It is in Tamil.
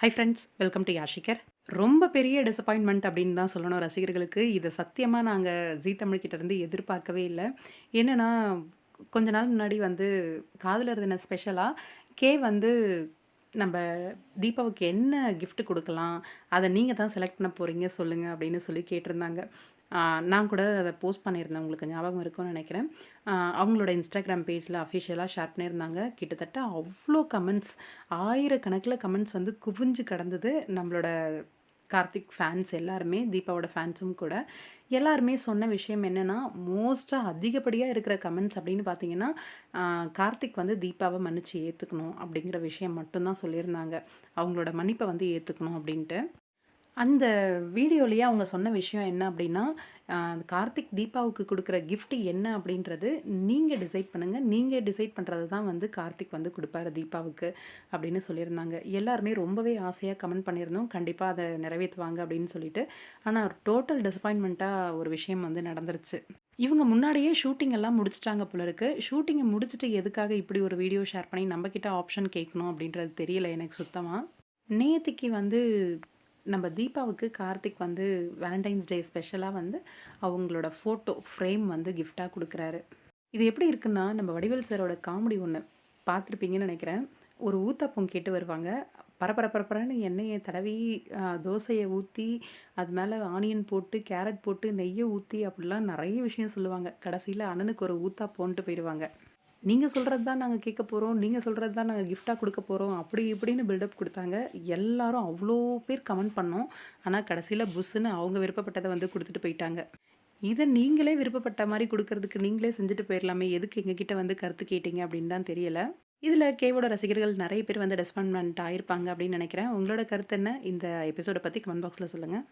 ஹை ஃப்ரெண்ட்ஸ் வெல்கம் டு யாஷிகர் ரொம்ப பெரிய டிசப்பாயின்மெண்ட் அப்படின்னு தான் சொல்லணும் ரசிகர்களுக்கு. இதை சத்தியமாக நாங்கள் ஜீ தமிழ்கிட்டருந்து எதிர்பார்க்கவே இல்லை. என்னென்னா கொஞ்ச நாள் முன்னாடி வந்து காதலர் தின ஸ்பெஷலாக கே வந்து நம்ம தீபாவுக்கு என்ன கிஃப்ட் கொடுக்கலாம்? அதை நீங்கள் தான் செலக்ட் பண்ண போகிறீங்க சொல்லுங்கள் அப்படின்னு சொல்லி கேட்டிருந்தாங்க. நான் கூட அதை போஸ்ட் பண்ணியிருந்தேன். உங்களுக்கு ஞாபகம் இருக்கும்னு நினைக்கிறேன். அவங்களோட இன்ஸ்டாகிராம் பேஜில் அஃபிஷியலாக ஷேர் பண்ணியிருந்தாங்க. கிட்டத்தட்ட அவ்வளோ கமெண்ட்ஸ் ஆயிரக்கணக்கில் கமெண்ட்ஸ் வந்து குவிஞ்சு கிடந்தது நம்மளோட கார்த்திக் ஃபேன்ஸ் எல்லாருமே தீபாவோட ஃபேன்ஸும் கூட எல்லாருமே சொன்ன விஷயம் என்னென்னா மோஸ்ட்டாக அதிகப்படியாக இருக்கிற கமெண்ட்ஸ் அப்படின்னு பார்த்தீங்கன்னா கார்த்திக் வந்து தீபாவை மன்னிச்சு ஏற்றுக்கணும் அப்படிங்கிற விஷயம் மட்டும்தான் சொல்லியிருந்தாங்க. அவங்களோட மன்னிப்பை வந்து ஏற்றுக்கணும் அப்படின்ட்டு. அந்த வீடியோலேயே அவங்க சொன்ன விஷயம் என்ன அப்படின்னா கார்த்திக் தீபாவுக்கு கொடுக்குற கிஃப்ட்டு என்ன அப்படின்றது நீங்கள் டிசைட் பண்ணுங்கள் நீங்கள் டிசைட் பண்ணுறது தான் வந்து கார்த்திக் வந்து கொடுப்பாரு தீபாவுக்கு அப்படின்னு சொல்லியிருந்தாங்க. எல்லாருமே ரொம்பவே ஆசையாக கமெண்ட் பண்ணியிருந்தோம். கண்டிப்பாக அதை நிறைவேற்றுவாங்க அப்படின்னு சொல்லிட்டு. ஆனால் டோட்டல் டிசப்பாயின்மெண்ட்டாக ஒரு விஷயம் வந்து நடந்துருச்சு. இவங்க முன்னாடியே ஷூட்டிங் எல்லாம் முடிச்சிட்டாங்க போல இருக்கு. ஷூட்டிங்கை முடிச்சுட்டு எதுக்காக இப்படி ஒரு வீடியோ ஷேர் பண்ணி நம்மக்கிட்ட ஆப்ஷன் கேட்கணும் அப்படின்றது தெரியல எனக்கு சுத்தமாக நேத்திக்கு வந்து நம்ம தீபாவுக்கு கார்த்திக் வந்து வேலண்டைன்ஸ் டே ஸ்பெஷலாக வந்து அவங்களோட ஃபோட்டோ ஃப்ரேம் வந்து கிஃப்டாக கொடுக்குறாரு. இது எப்படி இருக்குன்னா நம்ம வடிவேல் சாரோட காமெடி ஒன்று பார்த்துருப்பீங்கன்னு நினைக்கிறேன். ஒரு ஊத்தாப்பம் கேட்டு வருவாங்க. பரபர பரபரன்னு எண்ணெயை தடவி தோசையை ஊற்றி அது மேலே ஆனியன் போட்டு கேரட் போட்டு நெய்யை ஊற்றி அப்படிலாம் நிறைய விஷயம் சொல்லுவாங்க. கடைசியில் அண்ணனுக்கு ஒரு ஊத்தாப்போன்ட்டு போயிடுவாங்க நீங்கள் சொல்கிறது தான் நாங்கள் கேட்க போகிறோம் நீங்கள் சொல்கிறது தான் நாங்கள் கிஃப்டாக கொடுக்க போகிறோம் அப்படி இப்படின்னு பில்டப் கொடுத்தாங்க. எல்லாரும் அவ்வளோ பேர் கமெண்ட் பண்ணோம். ஆனால் கடைசியில் புஷ்ஷுன்னு அவங்க விருப்பப்பட்டதை வந்து கொடுத்துட்டு போயிட்டாங்க. இதை நீங்களே விருப்பப்பட்ட மாதிரி கொடுக்கறதுக்கு நீங்களே செஞ்சுட்டு போயிடலாமே எதுக்கு எங்ககிட்ட வந்து கருத்து கேட்டீங்க அப்படின்னு தான் தெரியல. இதில் கேவோட ரசிகர்கள் நிறைய பேர் வந்து ரெஸ்பான்மெண்ட் ஆயிருப்பாங்க அப்படின்னு நினைக்கிறேன். உங்களோட கருத்து என்ன? இந்த எபிசோடை பற்றி கமெண்ட் பாக்ஸில் சொல்லுங்கள்